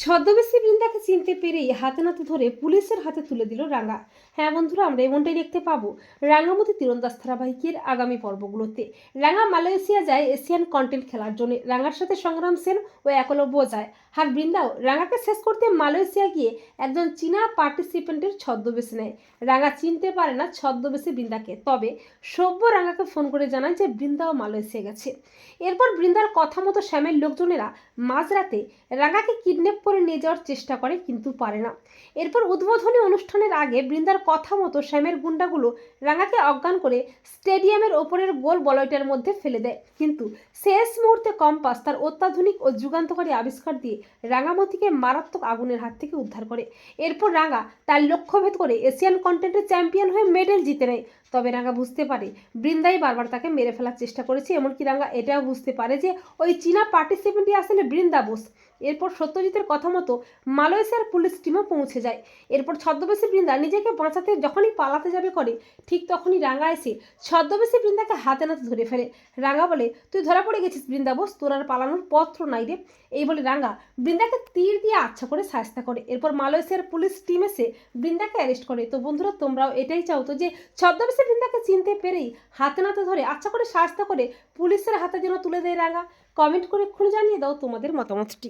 ছদ্মবেশী বৃন্দাকে চিনতে পেরেই হাতে নাতে ধরে পুলিশের হাতে তুলে দিল রাঙা। হ্যাঁ বন্ধুরা, আমরা এমনটাই দেখতে পাবো। রাঙামতি তীরন্দাজ ধারাবাহিকের আগামী পর্বগুলোতে। রাঙা মালয়েশিয়া যায় এশিয়ান কন্টেন্ট খেলার জন্য। রাঙার সাথে সংগ্রাম সেন ও একলব্য যায়। আর বৃন্দাও, রাঙাকে শেষ করতে মালয়েশিয়া গিয়ে একজন চীনা পার্টিসিপেন্টের ছদ্মবেশী নেয়। রাঙা চিনতে পারে না ছদ্মবেশী বৃন্দাকে। তবে সভ্য রাঙাকে ফোন করে জানায় যে বৃন্দাও মালয়েশিয়া গেছে। এরপর বৃন্দার কথা মতো শ্যামের লোকজনেরা মাঝরাতে রাঙাকে কিডন্যাপ করে নিয়ে যাওয়ার চেষ্টা করে কিন্তু পারে না। এরপর উদ্বোধনী অনুষ্ঠানের আগে বৃন্দার কথা মতো শ্যামের গুন্ডাগুলো রাঙাকে অজ্ঞান করে স্টেডিয়ামের ওপরের গোল বলয়টার মধ্যে ফেলে দেয়। কিন্তু শেষ মুহূর্তে কম্পাস তার অত্যাধুনিক ও যুগান্তকারী আবিষ্কার দিয়ে রাঙামতিকে মারাত্মক আগুনের হাত থেকে উদ্ধার করে। এরপর রাঙা তার লক্ষ্যভেদ করে এশিয়ান কন্টেন্টের চ্যাম্পিয়ন হয়ে মেডেল জিতে নেয়। তবে রাঙা বুঝতে পারে, বৃন্দাই বারবার তাকে মেরে ফেলার চেষ্টা করেছে, এমনকি রাঙা এটাও বুঝতে পারে যে ওই চীনা পার্টিসিপেন্টই আসলে বৃন্দা বোস। এরপর সত্যজিতের কথা মতো মালয়েশিয়ার পুলিশ টিমও পৌঁছে যায়। এরপর ছদ্মবেশী বৃন্দা নিজেকে বাঁচাতে যখনই পালাতে যাবে করে, ঠিক তখনই রাঙা এসে ছদ্মবেশী বৃন্দাকে হাতে নাতে ধরে ফেলে। রাঙা বলে, তুই ধরা পড়ে গেছিস বৃন্দা বোস, তোর আর পালানোর পত্র নাই রে। এই বলে রাঙা বৃন্দাকে তীর দিয়ে আচ্ছা করে সাহস্তা করে। এরপর মালয়েশিয়ার পুলিশ টিম এসে বৃন্দাকে অ্যারেস্ট করে। তো বন্ধুরা, তোমরাও এটাই চাও তো যে ছদ্মবেশী বৃন্দাকে চিনতে পেরেই হাতে নাতে ধরে আচ্ছা করে সাহস্তা করে পুলিশের হাতে যেন তুলে দেয় রাঙা। কমেন্ট করে খুলে জানিয়ে দাও তোমাদের মতামতটি।